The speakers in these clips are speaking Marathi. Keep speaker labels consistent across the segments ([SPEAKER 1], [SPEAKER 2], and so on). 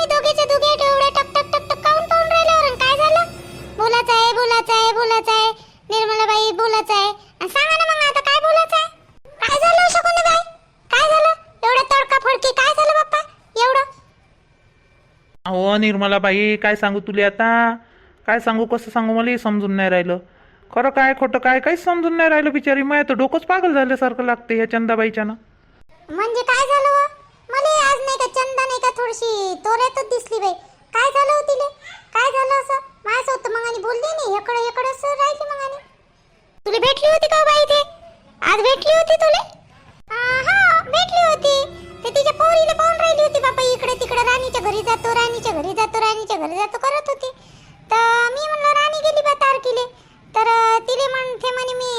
[SPEAKER 1] तुम्ही दोघेचे दोघे एवढे टक टक टक टक काऊन पाहून राहिले वरून काय झालं? बोलायचं आहे बोलायचं आहे बोलायचं आहे. निर्मलाबाई बोलायचं आहे. आणि सांगा ना मग आता काय बोलायचं आहे? काय झालं शकुनीबाई काय झालं? एवढं तडका फडकी काय झालं बाप्पा? एवढं?
[SPEAKER 2] अहो निर्मलाबाई काय सांगू तुला आता? काय सांगू कसं सांगू मला समजून नाही राहिलं. खरं काय खोटं काय काहीच समजून नाही राहिलं बिचारी. मग तर डोकंच पागल झाल्यासारखं लागते या चंदाबाईच्यानं.
[SPEAKER 1] म्हणजे काय तोऱ्यातच दिसली बाई. काय झालं हो तिले? काय झालं असं? माझं होतं मग आणि बोलली नाही. इकडे इकडे राहिली मग आणि. तुला भेटली होती का हो बाई ते आज भेटली होती तुले? हा भेटली होती. ते तिच्या पोरीला पाहून राहिली होती बापा. इकडे तिकडे राणीच्या घरी जातो राणीच्या घरी जातो राणीच्या घरी जातो करत होती. तर मी म्हणलं राणी गेली बा तारकीले. तर तिले म्हणते म्हणे मी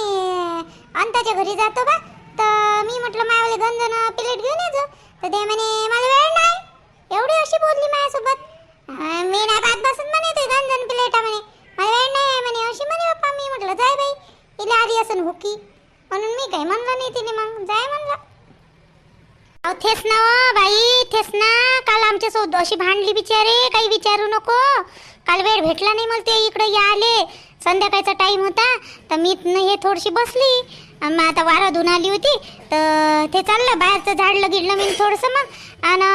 [SPEAKER 1] अंताच्या घरी जातो बा. तर मी म्हटलं मायावाले गंजन प्लेट घेऊन येतो तर ते म्हणे मला वेळ नाही. एवढी अशी बोलली माझ्यासोबत? मी नाही बात बसून म्हणे ते गंजन प्लेटा म्हणे. मला वेळ नाही आहे म्हणे. अशी म्हणे पप्पा मी म्हटलं जाय बाई. तिला आली असन हुकी. म्हणून मी काही म्हणलं नाही तिने मग. जाय म्हणलं. अहो थेस ना हो, बाई थेस ना. काल आमच्यासोबत अशी भांडली बिचारे. काही विचारू नको. काल वेळ भेटला नाही मला ते इकडे या आले संध्याकाळचा टाईम होता. तर मी हे थोडीशी बसली. मग आता वारा धुन आली होती. तर ते चाललं. बाहेरचं झाडलं गिडलं मी थोडंसं मग. आणि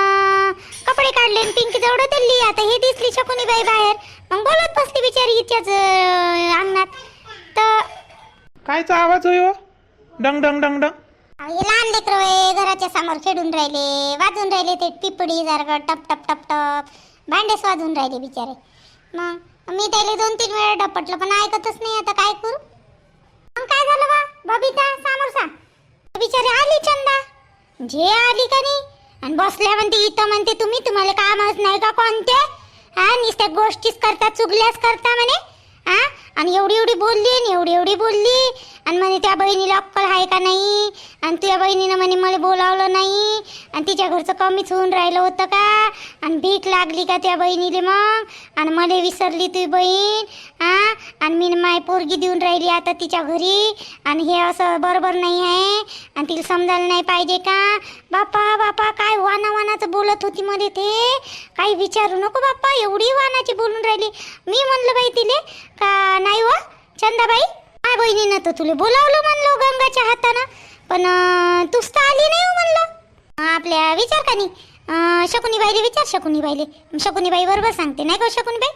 [SPEAKER 1] कपडे काढले पिंकी जवळ दिली आता हे दिसली शकुनी बाई बाहेर. मग बोलत बसली बिचारी इच्छाच अंगणात. तर
[SPEAKER 2] कायचा आवाज होय हो? डंग डंग डंग डंग.
[SPEAKER 1] अहो, हे लहान लेकरं घराच्या समोर खेळून राहिले. वाजून राहिले ते पिपडी जरा टप टप टप टप. भांडेच वाजून राहिले बिचारे. मग मी त्याला दोन तीन वेळा डपटलं पण ऐकतच नाही आता काय करू. मग काय झालं बा? बबिता समोर सांग बिचारी आली चंदा. जे आली का नाही आणि बसल्या म्हणते इथं म्हणते तुम्ही तुम्हाला कामच नाही का कोणते? हा नुसत्या गोष्टीच करता चुगल्याच करता म्हणे हा? आणि एवढी एवढी बोलली आणि एवढी एवढी बोलली. आणि म्हणे त्या बहिणीला अक्कल आहे का नाही? आणि तुझ्या बहिणीनं म्हणे मला बोलावलं नाही. आणि तिच्या घरचं कमीच होऊन राहिलं होतं का? आणि भीक लागली का त्या बहिणीले मग? आणि मला विसरली तुझी बहीण हा आणि मी माय पोरगी देऊन राहिली आता तिच्या घरी. आणि हे असं बरोबर नाही आहे. आणि तिला समजायला नाही पाहिजे का? बापा बापा काय वाना वानाचं बोलत होती मध्ये ते? काही विचारू नको बाप्पा एवढी वानाची बोलून राहिली. मी म्हणलं बाई तिले का नाही व चंदाबाई. काय बहिणीनं तर तुला बोलावलं म्हणलं गंगाच्या हातानं. पण तूच तर आली नाही हो म्हणलं. आपल्या विचार का नाही? शकुनीबाईले विचार शकुनीबाईले. शकुनीबाई बरोबर सांगते नाही का हो शकुनीबाई?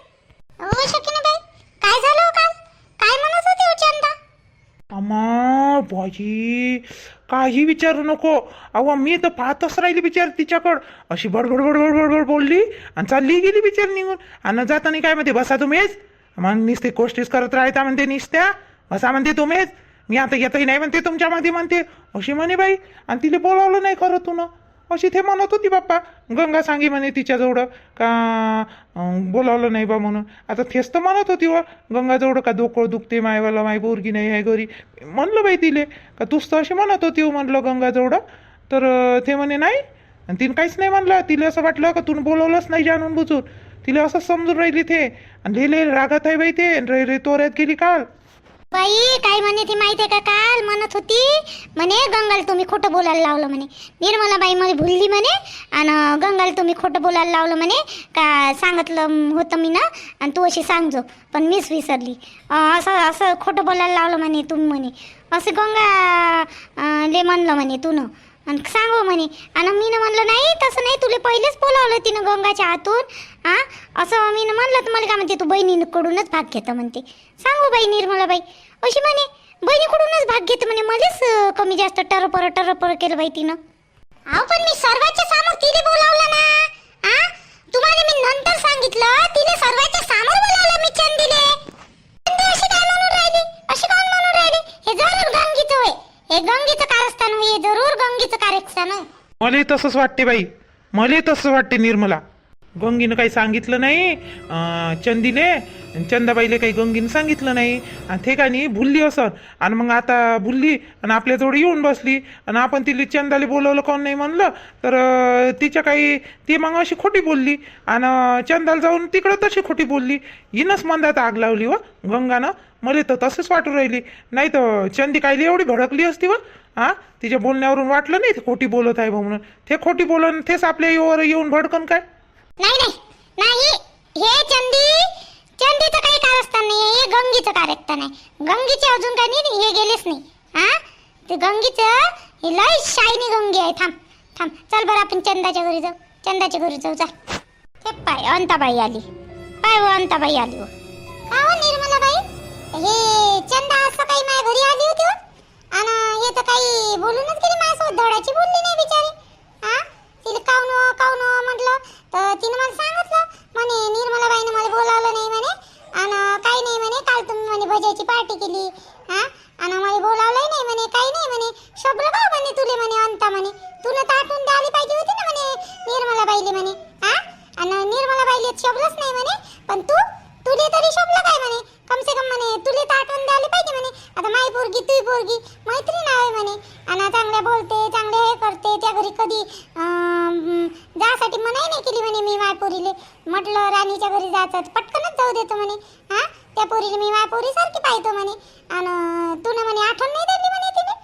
[SPEAKER 1] हो शकुनीबाई. काय झालं हो काल? काय म्हणत होते हो चंदा?
[SPEAKER 2] अमा बाजी काही विचारू नको. अहो मी तर पाहतच राहिली बिचार तिच्याकडं. अशी बडबड बडबड बडबड बोलली आणि चालली गेली बिचार निघून. आणि जाताना काय म्हणते बसा तुम्हीच? मग नुसते गोष्टीच करत राहता म्हणते निसत्या? असा म्हणते तुम्हीच? मी आता येतही नाही म्हणते तुमच्यामध्ये म्हणते. अशी म्हणे बाई आणि तिला बोलावलं नाही खरं तुनं. अशी ते म्हणत होती बाप्पा. गंगा सांगी म्हणे तिच्याजवळ का बोलावलं नाही बा म्हणून. आता तेच तर म्हणत होती हो. व गंगाजवळ का डोकं दुखते मायवाला माय पोरगी नाही आहे घरी. म्हणलं बाई तिले का तूच तर अशी म्हणत होती हो म्हणलं गंगाजवळ. तर ते म्हणे नाही. आणि तिने काहीच नाही म्हणलं. तिला असं वाटलं का तू बोलवलंच नाही जाणून बुजून. तिला असं समजून राहिली ते. आणि लिहिले रागात आहे बाई ते. रे रे तोऱ्यात गेली काल.
[SPEAKER 1] बाई काय म्हणे ती माहितीये का काल? म्हणत होती. म्हणे गंगाल तुम्ही खोटं बोलायला लावलं म्हणे. निर्मला बाई मला भुलली म्हणे. आणि गंगाल तुम्ही खोटं बोलायला लावलं म्हणे. का सांगितलं होतं मी ना. आणि तू अशी सांगजो पण मीच विसरली. असं असं खोटं बोलायला लावलं म्हणे तुम्ही म्हणे. असं गंगा ले म्हणलं म्हणे तू न. आणि सांगू म्हणे आणि मी म्हणलं नाही तसं नाही तुला पहिलेच बोलावलं तिनं गंगाच्या हातून हा? असं मी म्हणलं तर मला काय म्हणते तू बहिणीकडूनच भाग घेतं म्हणते. सांगू बाई निर्मलाबाई अशी म्हणे बहिणीकडूनच भाग घेते म्हणे मध्येच कमी जास्त टरपर टरपर केलं बाई तिनं. अहो पण मी सर्वांच्या समोर तिने बोलावलं ना आ? तुम्हाला मी नंतर सांगितलं तिने सर्वांच्या समोर बोलावलं मी चंदीले. गंगीचं कारस्थान हे जरूर गंगीचं कारस्थान होय
[SPEAKER 2] मला तसंच वाटते बाई. मला तसंच वाटते निर्मला. गंगीनं काही सांगितलं नाही अं, आणि चंदाबाईले काही गंगीनं सांगितलं नाही. आणि ते काय नाही भुलली असं. आणि मग आता भुलली आणि आपल्याजवळ येऊन बसली. आणि आपण तिला चंदाले बोलवलं कोण नाही म्हणलं. तर तिच्या काही ती मग अशी खोटी बोलली. आणि चंदाला जाऊन तिकडं तशी खोटी बोलली. हिनंच मंदात आग लावली व गंगानं. मला तर तसंच वाटू राहिली. नाही तर चंदी कायली एवढी भडकली असती व हा तिच्या बोलण्यावरून वाटलं नाही ते खोटी बोलत आहे बा म्हणून. ते खोटी बोलून तेच आपल्या येऊन भडकन काय?
[SPEAKER 1] नाही. नाही हे चंदी चंदीचं काही कारस्थान नाही हे गंगीचं कारस्थान आहे. गंगीचे अजून काही नाही हे गेलेच नाही. हा? ते गंगीचं हे लय शायनी गंगी आहे. थांब थांब. चल बरं आपण चंदाच्या घरी जाऊ. चंदाच्या घरी जाऊ चल ते पाय अंताबाई आली. पाय हो अंताबाई आली हो. का हो निर्मलाबाई? हे चंदा असं काही माझ्या घरी आली होती हो? आणि हे तर काही बोलूनच गेली माझ्यासोबत धडाची बोलली नाही बिचारी. हा? तिला काऊन हो, काऊन हो म्हटलं. तर तिनं मला सांगितलं म्हणे निर्मलाबाईने मला बोलावलं नाही म्हणे. आणि काही नाही म्हणे काल तुम्ही म्हणे भज्याची पार्टी केली. हा? आणि मला बोलावलंही नाही म्हणे काही नाही म्हणे शोभलं का म्हणे तुले म्हणे अंता म्हणे तुला तर आठवून द्यायला पाहिजे होती ना म्हणे निर्मलाबाईले म्हणे हा आणि निर्मलाबाईले शोभलंच नाही म्हणे पण तू तुले तरी शोभलं काय म्हणे कम से कम म्हणे तुले तर आठवण द्यायला पाहिजे म्हणे आता माई पोरगी तुई पोरगी मैत्रीण आहे म्हणे आणि चांगल्या बोलते चांगले हे करते त्या घरी कधी अं, जासाठी मनाई नाही केली म्हणे मी माय पोरीले म्हटलं राणीच्या घरी जायचं तर पटकनच जाऊ देतो म्हणे हा त्या पोरीला मी माय पोरी सारखी पाहतो म्हणे आणि तुला म्हणे आठवण नाही दिली म्हणे तिने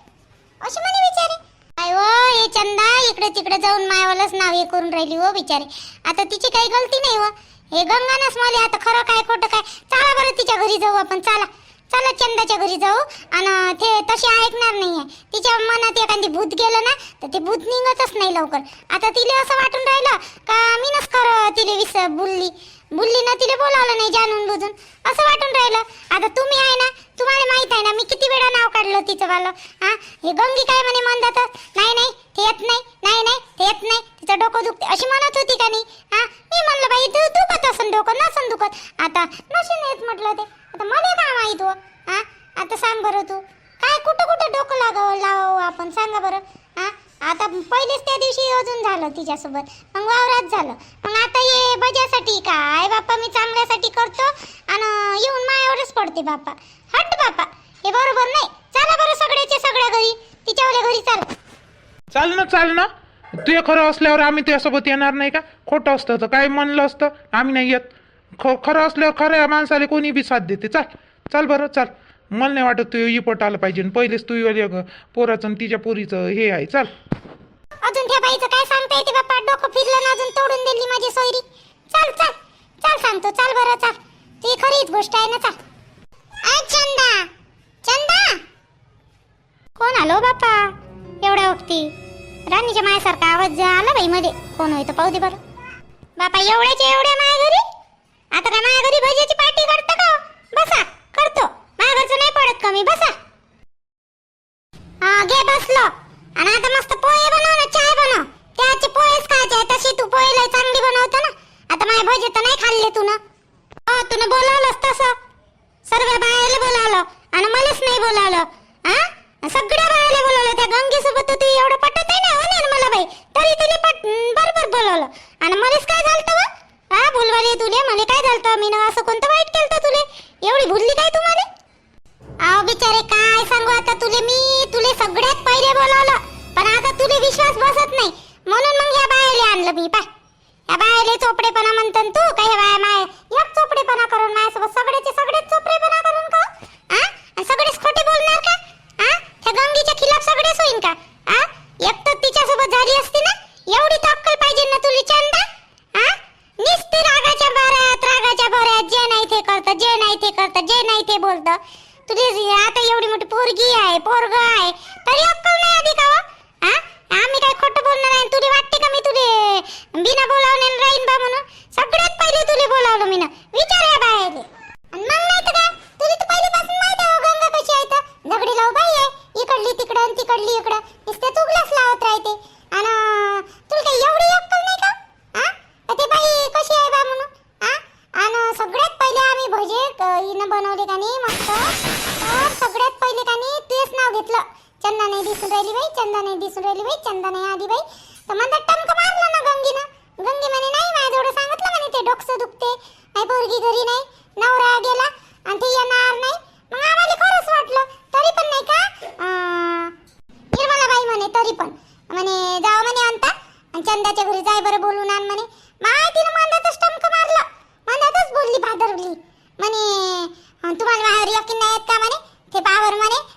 [SPEAKER 1] अशी म्हणे बिचारी काय हो हे चंदा इकडे तिकडे जाऊन मायावालाच नाव हे करून राहिली हो बिचारी. आता तिची काही गलती नाही हो. हे गंगानच मला आता खरं काय खोटं काय? चला बरं तिच्या घरी जाऊ आपण चला. चला चंदाच्या घरी जाऊ आणि ते तशी ऐकणार नाहीये. तिच्या मनात एखादी भूत गेलं ना तर ते भूत निघतच नाही लवकर. आता तिला असं वाटून राहिलं का मीनच खरं तिला विस बुलली बुलली ना तिला बोलावलं नाही जाणून बुजून. असं वाटून राहिलं. आता तुम्ही आहे ना तुम्हाला माहीत आहे ना मी किती वेळा नाव काढलं तिचं वालं. हा? हे गंगी काय म्हणे म्हणतात नाही नाही ते येत नाही नाही नाही ते येत नाही तिचं डोकं दुखते अशी म्हणत होती का नाही हा मी म्हणलं बाई तू दुखत असन डोकं नसन दुखत आता नशीन येत म्हटलं ते आता मला काय माहीत हो हा आता सांग बरं तू काय कुठं कुठं डोकं लागावं लावावं आपण सांगा बरं हा आता पहिलेच त्या दिवशी अजून झालं तिच्यासोबत मग वावरात झालं मग आता ये बजासाठी काय बाप्पा मी चांगल्यासाठी करतो आणि येऊन मायावरच पडते बाप्पा हट बाप्पा हे बरोबर नाही चला बरं सगळ्याचे सगळ्या घरी तिच्यावल्या घरी चला
[SPEAKER 2] चाल ना चाल ना तुझे खरं असल्यावर आम्ही तुझ्यासोबत येणार नाही का? खोटं असतं तर काय म्हणलं असतं आम्ही नाही येत. ख खरं असल्यावर खऱ्या माणसाला कोणी बी साथ देते. चाल चाल बरं चाल. मला नाही वाटत तू इपट आलं पाहिजे. आणि पहिलेच तू वाले पोराचं आणि तिच्या पोरीचं हे आहे. चाल.
[SPEAKER 1] अजून त्या बाईचं काय सांगता येते बाप्पा? डोकं फिरलं ना अजून तोडून दिली माझी सोयरी. चल चल चल सांगतो. चल बरं चल. ती खरीच गोष्ट आहे ना चल. आय चंदा! चंदा! कोण आलो हो बाप्पा? एवढ्या वक्ती. राणीच्या मायासारखा आवाज आला बाई मध्ये कोण होय तर पाहू दे बरं. बापा एवढ्याच्या एवढ्या माया घरी? आता काय माया घरी भजीची पार्टी करता का? बसा करतो. माया घरचं नाही पडत कमी बसा. हा घे बसलो. आणि आता मस्त पोहे बनव ना चाय बनव. त्याचे पोहेच खायचे तशी तू पोहे लय चांगली बनवतो ना. आता माझे भजी तर नाही खाल्ले तू ना हो तुला बोलावलंस तसं. सर्व बायाला बोलावलं आणि मलाच नाही बोलावलं. हा? सगळ्या बायाला बोलवलं त्या गंगेसोबत तू एवढं पटत आहे ना हो मला बाई. तरी तिने पट बरोबर बोलवलं. आणि मलाच काय झालं व हा बोलवाले तुले मला काय झालं मी असं कोणतं वाईट केलं तुले? एवढी भुलली काय तुम्हाला? अहो बिचारे काय सांगू आता तुले मी? तुले सगळ्यात पहिले बोलावलं. पण आता तुले विश्वास बसत नाही. म्हणून मग या बायाले आणलं मी. पाय. या बायाले चोपडेपणा म्हणतो तू काय बाय माय एक चोपडेपणा करून माझ्यासोबत सगळेचे सगळेच चोपडेपणा करून का? सगळेच खोटे बोलणार का? ह्या गंगीच्या खिलाफ सगळेच होईन का? आ? एक तर तिच्यासोबत झाली असती ना एवढी तर अक्कल पाहिजे ना तुली चंदा? आ? निस्ती रागाच्या भरात रागाच्या भरात जे नाही ते करतं जे नाही ते करतं जे नाही ते बोलतं. तुझी आता एवढी मोठी पोरगी आहे पोरग आहे तरी अक्कल नाही आधी का हो? हा आम्ही काय खोटं बोलणार आहे तुला वाटते का मी तुले बिना बोलावणे राहीन बा म्हणून सगळ्यात पहिले तुले बोलावलं मी ना विचार या बाहेर मग नाही तर काय तुला तर पहिल्यापासून माहिती आहे हो गंगा कशी आहे तर दगडी लाव बाई आहे इकडली तिकडं आणि तिकडली इकडं नुसते तुगलाच लावत राहते आणि तुला काही एवढी अक्कल नाही का हा तर ते बाई कशी आहे बा म्हणून हा आणि सगळ्यात पहिले आम्ही भजे क- हिनं बनवले का नाही मस्त तर सगळ्यात पहिले का नाही तेच नाव घेतलं चंदा नाही दिसून राहिली बाई चंदा नाही चंदन आहे आधी बाई तर म्हणतात टमक मारलं ना गंगीनं. गंगी म्हणे नाही माझ्याजवळ सांगितलं म्हणे ते डोकं दुखते. नाही पोरगी घरी नाही नवरा गेला आणि ते येणार नाही. मग आम्हाला खरंच वाटलं तरी पण नाही का? निर्मला बाई म्हणे तरी पण. म्हणे जाव म्हणे आणता आणि चंदाच्या घरी जाय बरं बोलून आण म्हणे. माय मांदातच मंदातच टमक मारलं मांदातच बोलली भादरली. म्हणे तुम्हाला बाहेर यकीन नाही येत का? म्हणे. ते पाव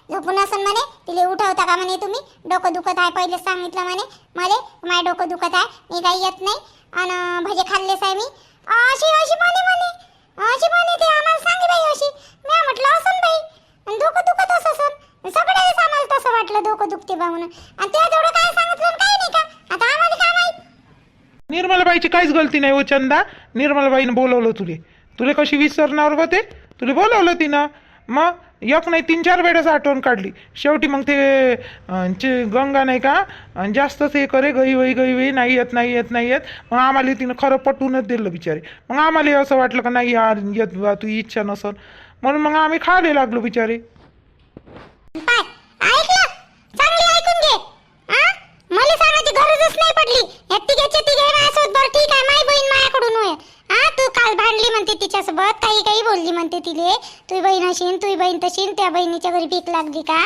[SPEAKER 1] झोपून असन म्हणे तिले उठवता का म्हणे तुम्ही? डोकं दुखत आहे पहिले सांगितलं म्हणे मले माय डोकं दुखत आहे मी काही येत नाही. आणि भजे खाल्लेच आहे मी. अशी अशी म्हणे म्हणे. अशी म्हणे ते आम्हाला सांगे बाई अशी. मी म्हटलं असन बाई. डोकं दुखत असं असन सगळ्याच आम्हाला तसं वाटलं डोकं दुखते बा म्हणून. आणि त्या जेवढं काय सांगितलं काय नाही का? आता आम्हाला काय माहीत?
[SPEAKER 2] निर्मलाबाईची काहीच गलती नाही हो चंदा. निर्मलाबाईनं बोलवलं तुले. तुले कशी विसरणार होते तुले बोलवलं तिनं. मग एक नाही तीन चार वेळेस आठवण काढली. शेवटी मग ते गंगा नाही का जास्तच हे करे गई वई गई वई नाही येत नाही येत नाही येत. मग आम्हाला तिनं खरं पटवूनच दिलं बिचारे. मग आम्हाला असं वाटलं का नाही यार येत बा तू इच्छा नसल. म्हणून मग आम्ही खायला लागलो बिचारे.
[SPEAKER 1] मला सांगायची गरजच नाही पडली. ठीक आहे. माय बहीण माझ्याकडून होय हा तू काल भांडली म्हणते तिच्यासोबत काही काही बोलली म्हणते तिले. तुझी बहीण अशीन तुझी बहीण तशीन त्या बहिणीच्या घरी भीक लागली का?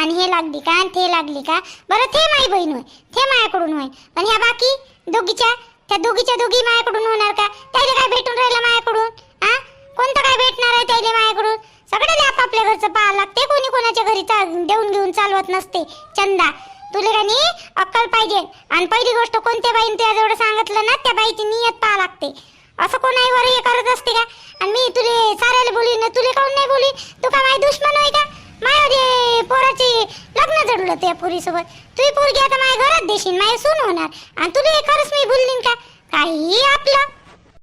[SPEAKER 1] आणि हे लागली का? आणि ते लागली का? बरं ते माई बहीण होय ते मायाकडून होय. पण ह्या बाकी दोघीच्या त्या दोघीच्या दोघी मायाकडून होणार का? त्याला काय भेटून राहिलं मायाकडून? हा कोणतं काय भेटणार आहे त्याला मायाकडून? सगळ्याला आपापल्या घरचं पाहावं लागते कोणी कोणाच्या घरी देऊन घेऊन चालवत नसते. चंदा तुला का अक्कल पाहिजे? आणि पहिली गोष्ट कोणत्या बाईने तुझ्याजवळ सांगितलं ना त्या बाईची नियत पाहा लागते. असं कोणाही वर हे करत असते का? आणि मी तुले साऱ्याला बोली ना तुले काऊन नाही बोली? तू का माय दुश्मन होय का? माझ्या पोराची लग्न जडलं त्या पोरीसोबत. तुझी पोरगी आता माझ्या घरात देशील माझी सून होणार. आणि तुले खरंच मी बोललीन का? काही आपलं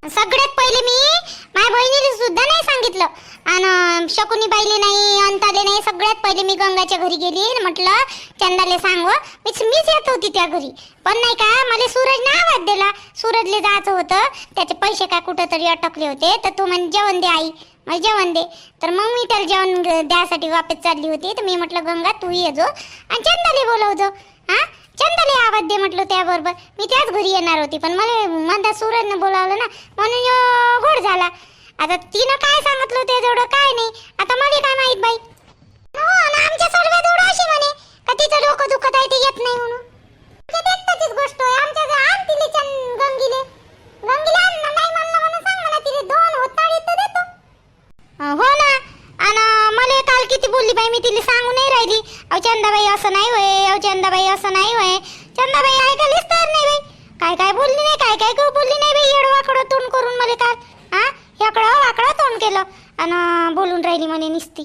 [SPEAKER 1] सगळ्यात पहिले मी माझ्या बहिणीला सुद्धा नाही सांगितलं. आणि शकुनी बाईले नाही अंताले नाही सगळ्यात पहिले मी गंगाच्या घरी गेली आणि म्हटलं चंदाले सांग हो, मीच मीच येत होती त्या घरी. पण नाही का मला सूरजने आवाज दिला. सूरजले जायचं होतं त्याचे पैसे काय कुठं तरी अटकले होते. तर तू म्हणजे जेवण दे आई मला जेवण दे. तर मग मी त्याला जेवण द्यासाठी वापस चालली होती. तर मी म्हटलं गंगा तू ये जो. आणि चंदाले बोलवजो हा? चंदाले आवाज दे म्हटलं त्याबरोबर. मी त्याच घरी येणार होती पण मला मंदा सूरजनं बोलावलं ना म्हणून घोड झाला. आता तिनं काय सांगितलं ते जेवढं काय नाही. आता मला काय माहीत बाई? हो ना आमच्या सर्व एवढं अशी म्हणे का तिचं डोकं दुखत आहे ते येत नाही म्हणून. म्हणजे आमच्या गोष्ट आहे. आमच्या तिले चंद गंगीले. नाही म्हणलं म्हणून सांग मला तिले दोन होताळी तर देतो. हो ना. आणि मला काल किती बोलली बाई मी तिला सांगू नाही राहिली. अहो चंदाबाई असं नाही होय अहो चंदाबाई असं नाही होय. चंदाबाई ऐकलीच तर नाही बाई. काय काय बोलली नाही काय काय बोलली नाही बाई येडवाकडं तोंड करून मला काल. हा याकडं वाकडं तोंड केलं. आणि बोलून राहिली म्हणे निसती.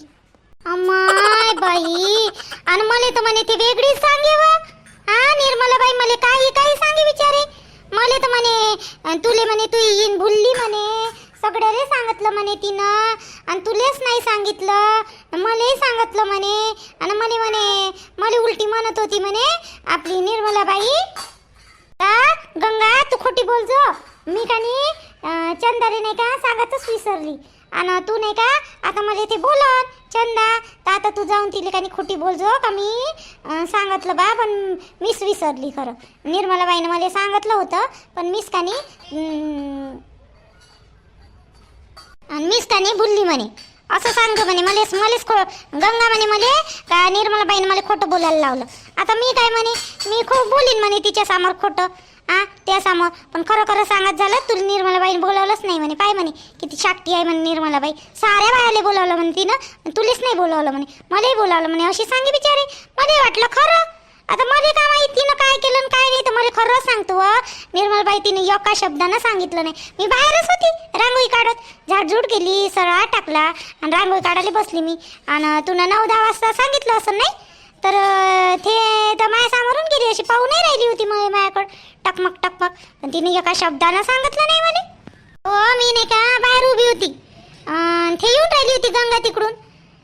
[SPEAKER 1] अमाय बाई. आणि मला तर म्हणे ती वेगळीच सांगे व. हा निर्मला बाई मला काही काही सांगे विचारे मला तर म्हणे तुले म्हणे तू येईन भुलली म्हणे. सगळ्याले सांगितलं म्हणे तिनं. आणि तुलेच नाही सांगितलं. मलाही सांगितलं म्हणे. आणि म्हणे म्हणे मला उलटी म्हणत होती म्हणे आपली निर्मलाबाई का गंगा तू खोटी बोलजो मी का नी चंदाले नाही का सांगतच विसरली. आणि तू नाही का आता मला ते बोलत चंदा तर आता तू जाऊन तिला का खोटी बोलजो का मी सांगितलं बा पण मीच विसरली खरं. निर्मलाबाईनं मला सांगितलं होतं पण मीच कानी आणि मीच का नाही बोलली म्हणे. असं सांग म्हणे मलेच मलेच खो गंगा म्हणे मले का निर्मलाबाईनं मला खोटं बोलायला लावलं. आता मी काय म्हणे मी खूप बोलीन म्हणे तिच्या समोर खोटं. हा त्या समोर. पण खरं खरं सांगत झालं तुला निर्मलाबाईने बोलावलंच नाही म्हणे. पाय म्हणे किती शाक्ती आहे म्हणे निर्मलाबाई. साऱ्या बायाला बोलावलं म्हणे तिनं तुलेच नाही बोलावलं म्हणे. मलाही बोलावलं म्हणे. अशी सांगे बिचारे. मला वाटलं खरं. आता मला काय माहीत तिनं काय केलं आणि काय नाही तर मला खरं सांगतो निर्मलबाई तिने एका शब्दानं सांगितलं नाही. मी बाहेरच होती रांगोळी काढत. झाडझूड केली सरळ टाकला आणि रांगोळी काढायला बसली मी. आणि तुला नऊ दहा वाजता सांगितलं असं नाही? तर ते तर माया समोरून गेली अशी पाहू नाही राहिली होती मग माझ्याकडं. टकमक टकमक. पण तिने एका शब्दानं सांगितलं नाही मला. हो मी नाही का बाहेर उभी होती. ते येऊन राहिली होती गंगा तिकडून.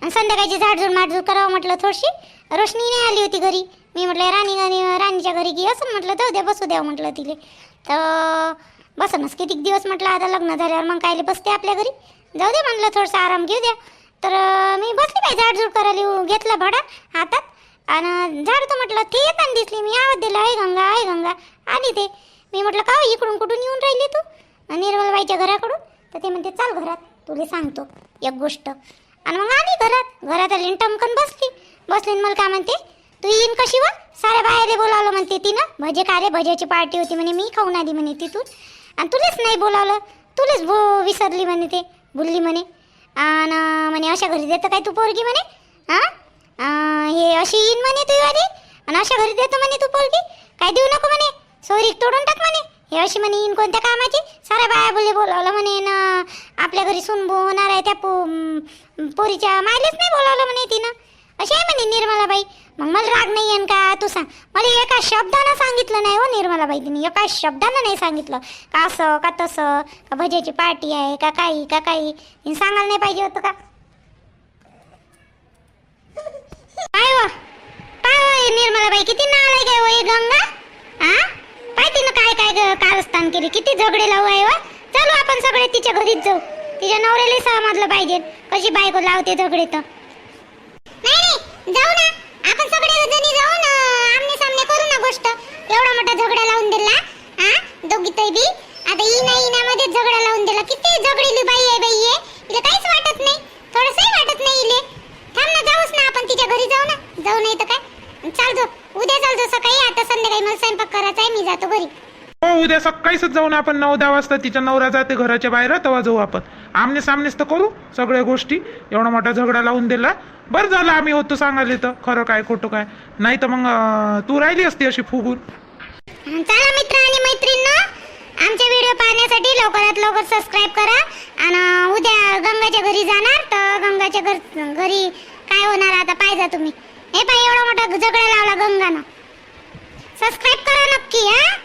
[SPEAKER 1] आणि संध्याकाळची झाडझूड माडझूड करावं म्हटलं थोडीशी. रोशनी नाही आली होती घरी. मी म्हटलं राणी गाणी राणीच्या घरी गी असं म्हटलं जाऊ द्या बसू द्या म्हटलं तिले. तर बसनच किती दिवस म्हटलं आता लग्न झाल्यावर मग कायले बसते आपल्या घरी? जाऊ दे म्हटलं थोडंसं आराम घेऊ द्या. तर मी बसली पाहिजे झाडझूड करायला येऊ- घेतला भाडा हातात. आणि झाडतो म्हटलं ते येताना दिसली मी आवाज दिला आहे गंगा आहे गंगा. आली ते. मी म्हटलं का हो, इकडून कुठून येऊन राहिली तू? निर्मलबाईच्या घराकडून. तर ते म्हणते चाल घरात तुला सांगतो एक गोष्ट. आणि मग आली घरात. घरात आली टमकन बसली. बसली मला काय म्हणते तू येईन कशी व साऱ्या बायाले बोलावलं म्हणते तिनं. भजे काले भज्याची पार्टी होती म्हणे मी खाऊन आली म्हणे तिथून. आणि तुलेच नाही बोलावलं. तुलेच भो विसरली म्हणे ते भुलली म्हणे. आणि म्हणे अशा घरी देतं काय तू पोरगी म्हणे? हां? हे अशी येईन म्हणे तू वाली आणि अशा घरी देतो म्हणे तू पोरगी? काय देऊ नको म्हणे? सोरीक तोडून टाक म्हणे. हे अशी म्हणे येईन कोणत्या कामाची? साऱ्या बाया बोलले बोलावलं म्हणे ना आपल्या घरी सुनबू होणार आहे त्या पो पोरीच्या मायलेच नाही बोलावलं म्हणे तिनं. अशी आहे म्हणे निर्मलाबाई. मग मला राग नाही येईन का तू सांग मला एका शब्दानं सांगितलं नाही हो निर्मलाबाई तिने. एका शब्दानं नाही सांगितलं. का असं का तसं का भजेची पार्टी आहे का काही का काही? तिने सांगायला नाही पाहिजे होतं का? काय व काय हो व निर्मलाबाई? किती नाळ आहे काय व हे गंगा? हा पाय तिनं काय काय कारस्थान केली? किती झगडे लावू आहे व चलो आपण सगळे तिच्या घरीच जाऊ. तिच्या नवऱ्याला समजलं पाहिजे. कशी बायको लावते झगडे तर? जाऊ ना आपण सगळे जणी जाऊ ना आमने सामने करू ना गोष्ट. एवढा मोठा झगडा लावून दिला हा दोघी तै बी. आता ई नाही ना मध्ये झगडा लावून दिला. किती झगडीली बाई आहे बाई आहे इला काहीच वाटत नाही. थोडंसंही वाटत नाही इले थांब ना जाऊच ना आपण तिच्या घरी जाऊ ना. जाऊ नाही तर काय? चाल जो उद्या चाल जो सकाळी. आता संध्याकाळी मला स्वयंपाक करायचा आहे मी जातो घरी.
[SPEAKER 2] हो उद्या सकाळीच जाऊ ना आपण. नऊ दहा वाजता तिच्या नवरा जाते घराच्या बाहेर तेव्हा जाऊ आपण. आमने सामनेच तर करू सगळ्या गोष्टी. एवढा मोठा झगडा लावून दिला. बरं झालं आम्ही होतो सांगायला तर खरं काय खोटं काय. नाही तर मग तू राहिली असती अशी फुगून.
[SPEAKER 1] चला मित्र आणि मैत्रिणींनो आमचे व्हिडिओ पाहण्यासाठी लवकरात लवकर सबस्क्राईब करा. आणि उद्या गंगाच्या घरी जाणार तर गंगाच्या घर घरी काय होणार आता पाहिजे तुम्ही. हे पाहिजे एवढा मोठा झगडा लावला गंगानं. सबस्क्राईब करा नक्की हा.